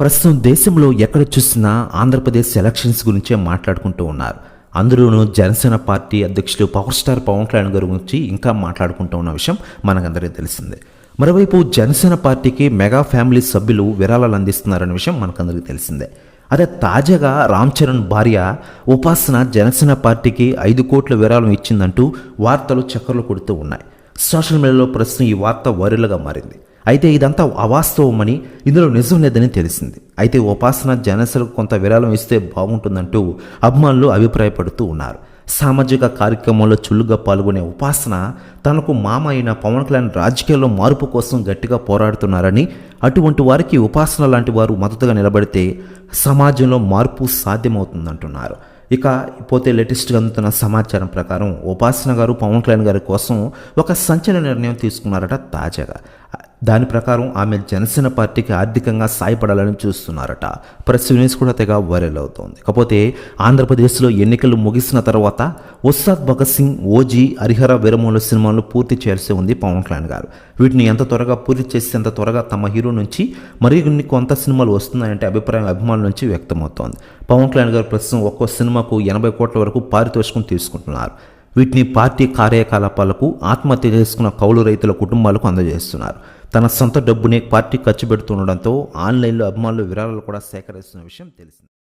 ప్రస్తుతం దేశంలో ఎక్కడ చూసినా ఆంధ్రప్రదేశ్ ఎలక్షన్స్ గురించే మాట్లాడుకుంటూ ఉన్నారు. అందులోనూ జనసేన పార్టీ అధ్యక్షులు పవర్ స్టార్ పవన్ కళ్యాణ్ గారి గురించి ఇంకా మాట్లాడుకుంటూ ఉన్న విషయం మనకందరికీ తెలిసిందే. మరోవైపు జనసేన పార్టీకి మెగా ఫ్యామిలీ సభ్యులు విరాళాలు అందిస్తున్నారనే విషయం మనకందరికీ తెలిసిందే. అదే తాజాగా రామ్ చరణ్ భార్య ఉపాసన జనసేన పార్టీకి ఐదు కోట్ల విరాళం ఇచ్చిందంటూ వార్తలు చక్కర్లు కొడుతూ ఉన్నాయి. సోషల్ మీడియాలో ప్రస్తుతం ఈ వార్త వైరల్గా మారింది. అయితే ఇదంతా అవాస్తవమని ఇందులో నిజం లేదని తెలిసింది. అయితే ఉపాసన జనసేనకు కొంత విరాళం ఇస్తే బాగుంటుందంటూ అభిమానులు అభిప్రాయపడుతూ ఉన్నారు. సామాజిక కార్యక్రమంలో చుల్లుగా పాల్గొనే ఉపాసన తనకు మామ అయిన పవన్ కళ్యాణ్ రాజకీయాల్లో మార్పు కోసం గట్టిగా పోరాడుతున్నారని అటువంటి వారికి ఉపాసన లాంటి వారు మద్దతుగా నిలబడితే సమాజంలో మార్పు సాధ్యమవుతుందంటున్నారు. ఇక పోతే లేటెస్ట్గా అందుతున్న సమాచారం ప్రకారం ఉపాసన గారు పవన్ కళ్యాణ్ గారి కోసం ఒక సంచలన నిర్ణయం తీసుకున్నారట తాజాగా. దాని ప్రకారం ఆమె జనసేన పార్టీకి ఆర్థికంగా సాయపడాలని చూస్తున్నారట. ప్రెస్ న్యూస్ కూడా తెగ వైరల్ అవుతోంది. కాకపోతే ఆంధ్రప్రదేశ్లో ఎన్నికలు ముగిసిన తర్వాత ఉస్తాద్ భగత్ సింగ్ ఓజీ హరిహర వీరమూల సినిమాలు పూర్తి చేయాల్సి ఉంది పవన్ కళ్యాణ్ గారు. వీటిని ఎంత త్వరగా పూర్తి చేస్తే అంత త్వరగా తమ హీరో నుంచి మరిన్ని కొంత సినిమాలు వస్తున్నాయంటే అభిప్రాయం అభిమానుల నుంచి వ్యక్తమవుతోంది. పవన్ కళ్యాణ్ గారు ప్రస్తుతం ఒక్కో సినిమాకు ఎనభై కోట్ల వరకు పారితోషికం తీసుకుంటున్నారు. వీటిని పార్టీ కార్యకలాపాలకు ఆత్మహత్య చేసుకున్న కౌలు రైతుల కుటుంబాలకు అందజేస్తున్నారు. తన సొంత డబ్బునే పార్టీ ఖర్చు పెడుతుండడంతో ఆన్లైన్లో అభిమానులు విరాళాలు కూడా సేకరిస్తున్న విషయం తెలిసింది.